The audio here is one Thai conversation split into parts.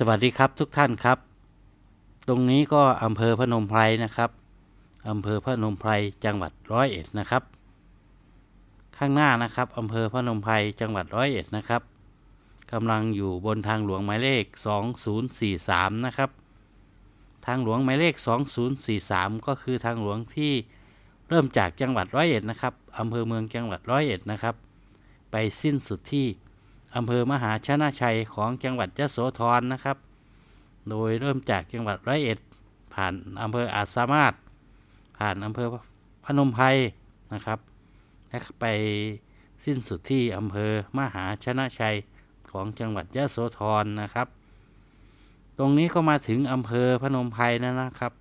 สวัสดีครับทุกท่านครับ ตรงนี้ก็อำเภอพนมไพรนะครับอำเภอพนมไพรจังหวัดร้อยเอ็ดนะครับ ข้างหน้านะครับอำเภอพนมไพรจังหวัดร้อยเอ็ดนะครับกำลังอยู่บนทางหลวงหมายเลข 2043 นะครับ ทางหลวงหมายเลข 2043 ก็คือทางหลวงที่เริ่มจากจังหวัดร้อยเอ็ดนะครับอำเภอเมืองจังหวัดร้อยเอ็ดนะครับ ไปสิ้นสุดที่ อำเภอมหาชนะชัยของจังหวัดยะโสธรนะครับ โดยเริ่มจากจังหวัดร้อยเอ็ด ผ่านอำเภออาจสามารถ ผ่านอำเภอพนมไพรนะครับและไปสิ้นสุดที่อำเภอมหาชนะชัยของจังหวัดยะโสธรนะครับ ตรงนี้ก็มาถึงอำเภอพนมไพรแล้วนะครับ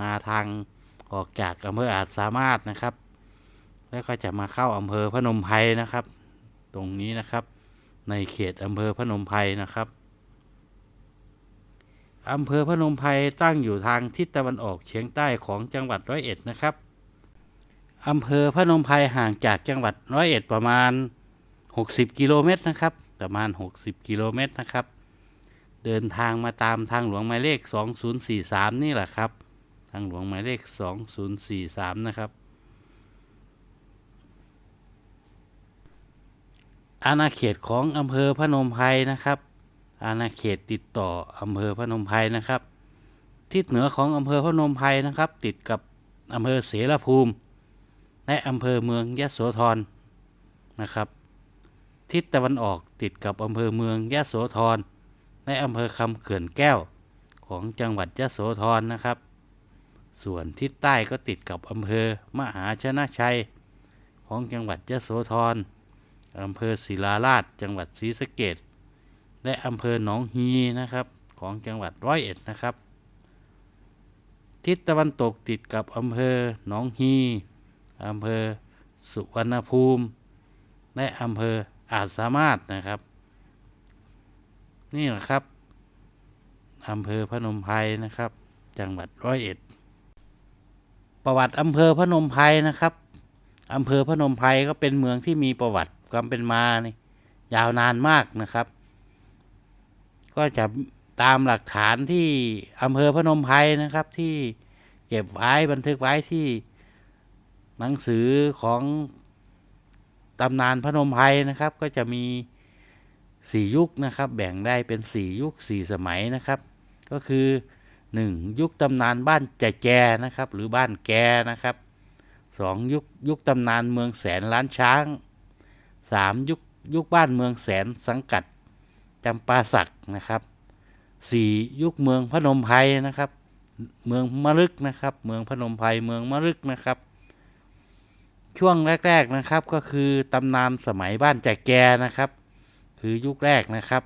มาทางออกจากอำเภออาจสามารถนะครับ แล้วก็จะมาเข้าอำเภอพนมไพรนะครับ ตรงนี้นะครับ ในเขตอำเภอพนมไพรนะครับอำเภอพนมไพรตั้งอยู่ทางทิศตะวันออกเฉียงใต้ของจังหวัดร้อยเอ็ดนะครับอำเภอพนมไพรห่างจากจังหวัดร้อยเอ็ดประมาณ 60 กิโลเมตรนะครับ ประมาณ 60 กิโลเมตรนะครับ เดินทางมาตามทางหลวงหมายเลข 2043 นี่แหละครับ ทางหลวงหมายเลข 2043 นะครับ อาณาเขตของอำเภอพนมไพรนะครับ อาณาเขตติดต่ออำเภอพนมไพรนะครับ ทิศเหนือของอำเภอพนมไพรนะครับ ติดกับอำเภอเสรภูมิ และอำเภอเมืองยะโสธรนะครับ ทิศตะวันออกติดกับอำเภอเมืองยะโสธรและอำเภอคำเขื่อนแก้วของจังหวัดยะโสธรนะครับ ส่วนทิศใต้ก็ติดกับอำเภอมหาชนะชัย ของจังหวัดยะโสธร อำเภอศิลาราช จังหวัดศรีสะเกษและอำเภอหนองฮีนะครับของจังหวัดร้อยเอ็ดนะครับ ทิศตะวันตกติดกับอำเภอหนองฮีอำเภอสุวรรณภูมิ และอำเภออาจสามารถนะครับ นี่แหละครับอำเภอพนมไพรนะครับ จังหวัดร้อยเอ็ด ประวัติอำเภอพนมไพรนะครับอำเภอพนมไพรก็เป็นเมืองที่มีประวัติ ความเป็นมานี่ยาวนานมากนะครับ ก็จะตามหลักฐานที่อำเภอพนมไพรนะครับที่เก็บไว้บันทึกไว้ที่หนังสือของตำนานพนมไพรนะครับ ก็จะมีสี่ยุคนะครับ แบ่งได้เป็นสี่ยุคสี่สมัยนะครับ ก็คือหนึ่งยุคตำนานบ้านแจแจนะครับ หรือบ้านแกนะครับสองยุคยุคตำนานเมืองแสนล้านช้าง สามยุคยุคบ้านเมืองแสนสังกัดจำปาสักนะครับสี่ยุคเมืองพนมไพรนะครับ เมืองมะลึกนะครับ เมืองพนมไพรเมืองมะลึกนะครับ ช่วงแรก ๆนะครับก็คือตำนานสมัยบ้านแจกแกนะครับ คือยุคแรกนะครับ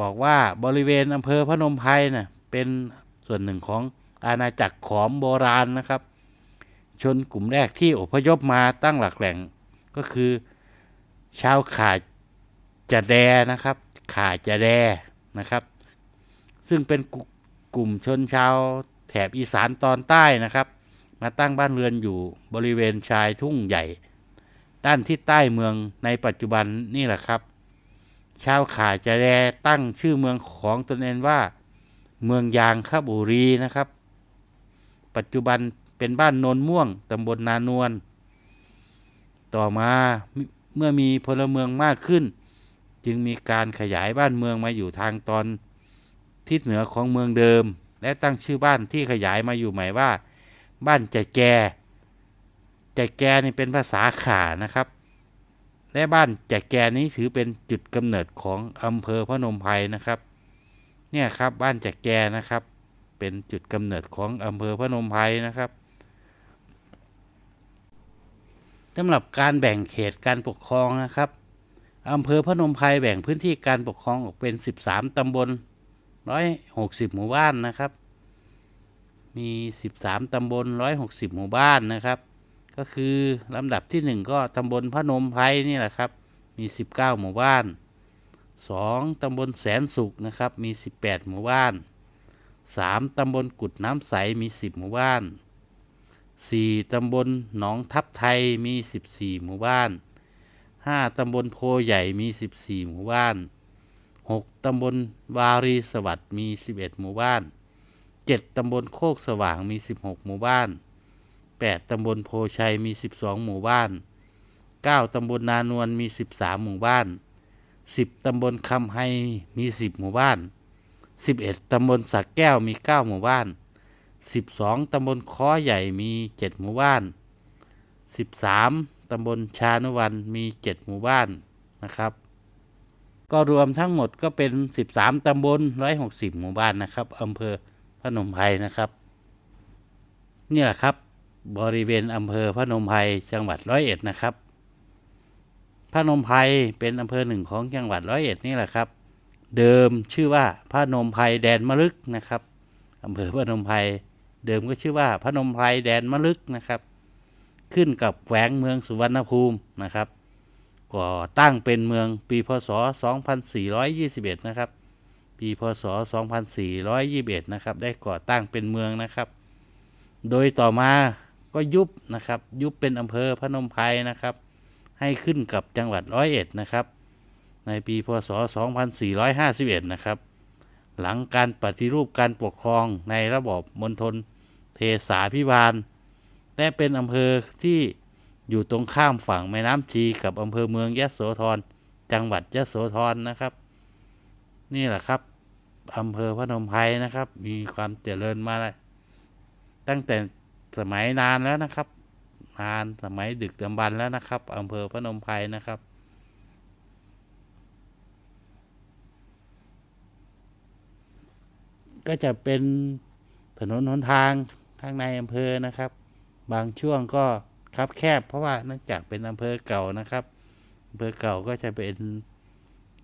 บอกว่าบริเวณอำเภอพนมไพรนะ่ะเป็นส่วนหนึ่งของอาณาจักรขอมโบราณนะครับ ชนกลุ่มแรกที่อพยพมาตั้งหลักแหล่ง ก็คือชาวขาจะแดนะครับ ขาจะแดนะครับ ซึ่งเป็นกลุ่มชนชาวแถบอีสานตอนใต้นะครับ มาตั้งบ้านเรือนอยู่บริเวณชายทุ่งใหญ่ ด้านทิศใต้เมืองในปัจจุบันนี่แหละครับ ชาวขาจะแดตั้งชื่อเมืองของตนเองว่า เมืองยางคบุรีนะครับ ปัจจุบันเป็นบ้านโนนม่วงตำบลนานวล ต่อมาเมื่อมีพลเมืองมากขึ้น จึงมีการขยายบ้านเมืองมาอยู่ทางตอนทิศเหนือของเมืองเดิม และตั้งชื่อบ้านที่ขยายมาอยู่ใหม่ว่า บ้านแจแกแจแกนี่เป็นภาษาขานะครับ และบ้านแจแกนี้ถือเป็นจุดกำเนิดของอำเภอพนมไพรนะครับ เนี่ยครับบ้านแจแกนะครับ เป็นจุดกำเนิดของอำเภอพนมไพรนะครับ สำหรับการแบ่งเขตการปกครองนะครับอำเภอพนมไพรแบ่งพื้นที่การปกครองออกเป็น 13 ตำบล 160 หมู่บ้านนะครับ มี 13 ตำบล 160 หมู่บ้านนะครับ ก็คือลำดับที่ 1 ก็ตำบลพนมไพรนี่แหละครับ มี 19 หมู่บ้าน 2 ตำบลแสนสุขนะครับ มี 18 หมู่บ้าน 3 ตำบลกุดน้ำใส มี 10 หมู่บ้าน สี่ตำบลหนองทับไทยมีสิบสี่หมู่บ้านห้าตำบลโพใหญ่มีสิบสี่หมู่บ้าน 6 ตำบลวารีสวัสดิ์มี 11 หมู่บ้าน 7 ตำบลโคกสว่างมี 16 หมู่บ้าน 8 ตำบลโพชัยมี 12 หมู่บ้าน 9 ตำบลนานวลมี 13 หมู่บ้าน 10 ตำบลคำไฮมี 10 หมู่บ้าน 11 ตำบลสักแก้วมี 9 หมู่บ้าน 12 ตำบลค้อใหญ่มี 7 หมู่บ้าน 13 ตำบลชานุวันมี 7 หมู่บ้านนะครับ ก็รวมทั้งหมดก็เป็น 13 ตำบล 160 หมู่บ้านนะครับอำเภอพนมไพรนะครับนี่แหละครับ บริเวณอำเภอพนมไพรจังหวัดร้อยเอ็ดนะครับพนมไพรเป็นอำเภอหนึ่งของจังหวัดร้อยเอ็ดนี่แหละครับ เดิมชื่อว่าพนมไพรแดนมะลึกนะครับอำเภอพนมไพร เดิมก็ชื่อว่าพนมไพรแดนมะลึกนะครับ ขึ้นกับแขวงเมืองสุวรรณภูมินะครับก่อตั้งเป็นเมืองปีพศ 2421 นะครับ ปีพศ 2421 นะครับ ได้ก่อตั้งเป็นเมืองนะครับ โดยต่อมาก็ยุบนะครับ ยุบเป็นอำเภอพนมไพรนะครับ ให้ขึ้นกับจังหวัดร้อยเอ็ดนะครับ ในปีพศ 2451 นะครับ หลังการปฏิรูปการปกครองในระบบมณฑลเทสาพิบาล และเป็นอำเภอที่อยู่ตรงข้ามฝั่งแม่น้ำชีกับอำเภอเมืองยะโสธร จังหวัดยะโสธรนะครับ นี่แหละครับอำเภอพนมไพรนะครับ มีความเจริญมาตั้งแต่สมัยนานแล้วนะครับนานสมัยดึกดำบรรพ์แล้วนะครับอำเภอพนมไพรนะครับ ก็จะเป็นถนนหนทางข้างในอำเภอนะครับ บางช่วงก็ครับแคบ เพราะว่าเนื่องจากเป็นอำเภอเก่านะครับอำเภอเก่าก็จะเป็น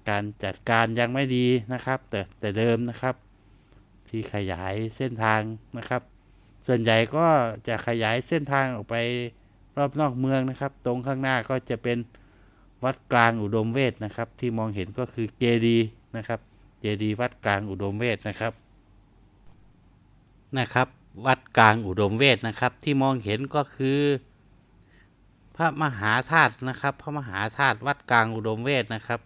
การจัดการยังไม่ดีนะครับ แต่แต่เดิมนะครับ ที่ขยายเส้นทางนะครับ ส่วนใหญ่ก็จะขยายเส้นทางออกไปรอบนอกเมืองนะครับ ตรงข้างหน้าก็จะเป็นวัดกลางอุดมเวทนะครับ ที่มองเห็นก็คือเจดีย์นะครับ เจดีย์วัดกลางอุดมเวทนะครับ นะครับ วัดกลางอุดมเวทนะครับ ที่มองเห็นก็คือ พระมหาธาตุนะครับ พระมหาธาตุวัดกลางอุดมเวทนะครับ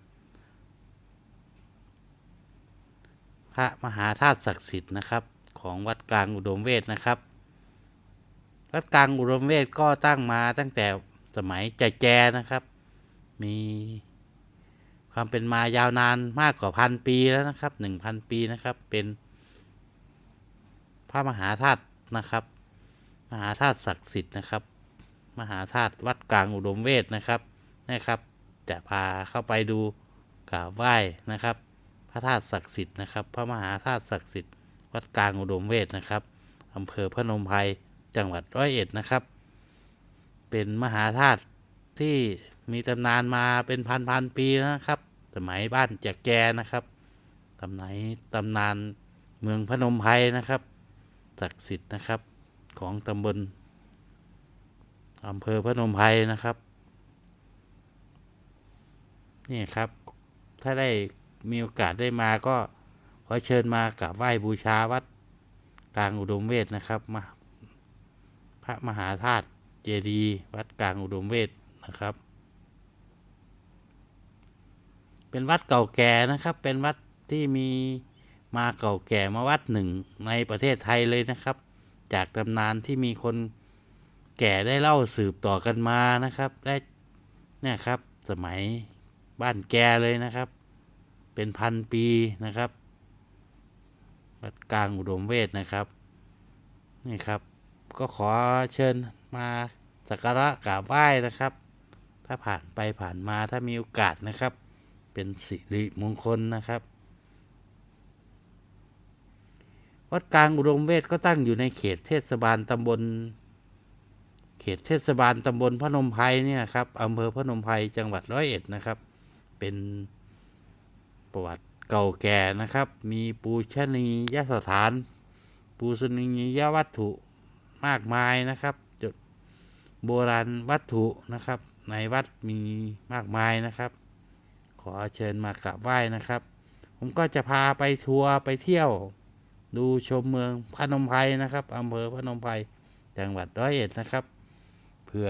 พระมหาธาตุศักดิ์สิทธิ์นะครับ ของวัดกลางอุดมเวทนะครับ วัดกลางอุดมเวทก็ตั้งมาตั้งแต่สมัยแจแจนะครับ มีความเป็นมายาวนานมากกว่าพันปีแล้วนะครับหนึ่งพันปีนะครับเป็น พระมหาธาตุนะครับ มหาธาตุศักดิ์สิทธิ์นะครับ มหาธาตุวัดกลางอุดมเวทนะครับนะครับ จะพาเข้าไปดูกราบไหว้นะครับ พระธาตุศักดิ์สิทธิ์นะครับ พระมหาธาตุศักดิ์สิทธิ์วัดกลางอุดมเวทนะครับอำเภอพนมไพรจังหวัดร้อยเอ็ดนะครับ เป็นมหาธาตุที่มีตำนานมาเป็นพันพันๆปีแล้วนะครับ สมัยบ้านแจกแกนะครับตำนานตำนานเมืองพนมไพรนะครับ ศักดิ์สิทธิ์นะครับ ของตำบลอำเภอพนมไพรนะครับ นี่ครับ ถ้าได้มีโอกาสได้มาก็ขอเชิญมากราบไหว้บูชาวัดกลางอุดมเวทนะครับมาพระมหาธาตุเจดีย์วัดกลางอุดมเวทนะครับ เป็นวัดเก่าแก่นะครับ เป็นวัดที่มี มาเก่าแก่มาวัดหนึ่งในประเทศไทยเลยนะครับ จากตำนานที่มีคนแก่ได้เล่าสืบต่อกันมานะครับได้เนี่ยครับสมัยบ้านแกเลยนะครับ เป็นพันปีนะครับวัดกลางอุดมเวทนะครับนี่ครับ ก็ขอเชิญมาสักการะกราบไหว้นะครับ ถ้าผ่านไปผ่านมาถ้ามีโอกาสนะครับ เป็นสิริมงคลนะครับ วัดกลางอุดมเวทก็ตั้งอยู่ในเขตเทศบาลตำบล เขตเทศบาลตำบลพนมไพรเนี่ยครับอำเภอพนมไพรจังหวัดร้อยเอ็ดนะครับ เป็นประวัติเก่าแก่นะครับ มีปูชนียสถาน ปูชนียวัตถุมากมายนะครับ จุดโบราณวัตถุนะครับ ในวัดมีมากมายนะครับ ขอเชิญมากราบไหว้นะครับ ผมก็จะพาไปทัวร์ไปเที่ยว ดูชมเมืองพนมไพรนะครับอำเภอพนมไพรจังหวัดร้อยเอ็ดนะครับเพื่อ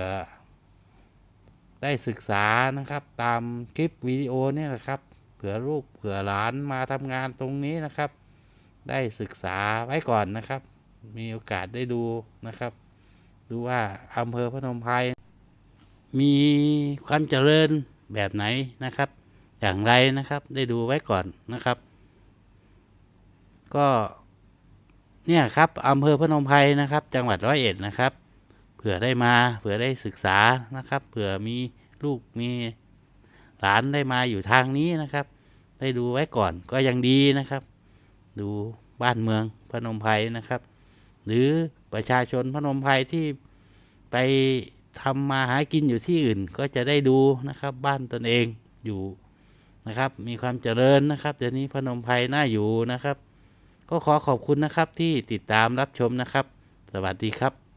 ได้ศึกษานะครับ ตามคลิปวิดีโอเนี่ยแหละครับเผื่อลูกเผื่อหลานมาทำงานตรงนี้นะครับ ได้ศึกษาไว้ก่อนนะครับ มีโอกาสได้ดูนะครับ ดูว่าอำเภอพนมไพรมีความเจริญแบบไหนนะครับ อย่างไรนะครับได้ดูไว้ก่อนนะครับ ก็ เนี่ยครับอำเภอพนมไพรนะครับ จังหวัดร้อยเอ็ดนะครับ เผื่อได้มาเผื่อได้ศึกษานะครับ เผื่อมีลูกมีหลานได้มาอยู่ทางนี้นะครับ ได้ดูไว้ก่อนก็ยังดีนะครับ ดูบ้านเมืองพนมไพรนะครับ หรือประชาชนพนมไพรที่ไปทำมาหากินอยู่ที่อื่นก็จะได้ดูนะครับ บ้านตนเองอยู่นะครับ มีความเจริญนะครับเดี๋ยวนี้พนมไพรน่าอยู่นะครับ ก็ขอขอบคุณนะครับที่ติดตามรับชมนะครับ สวัสดีครับ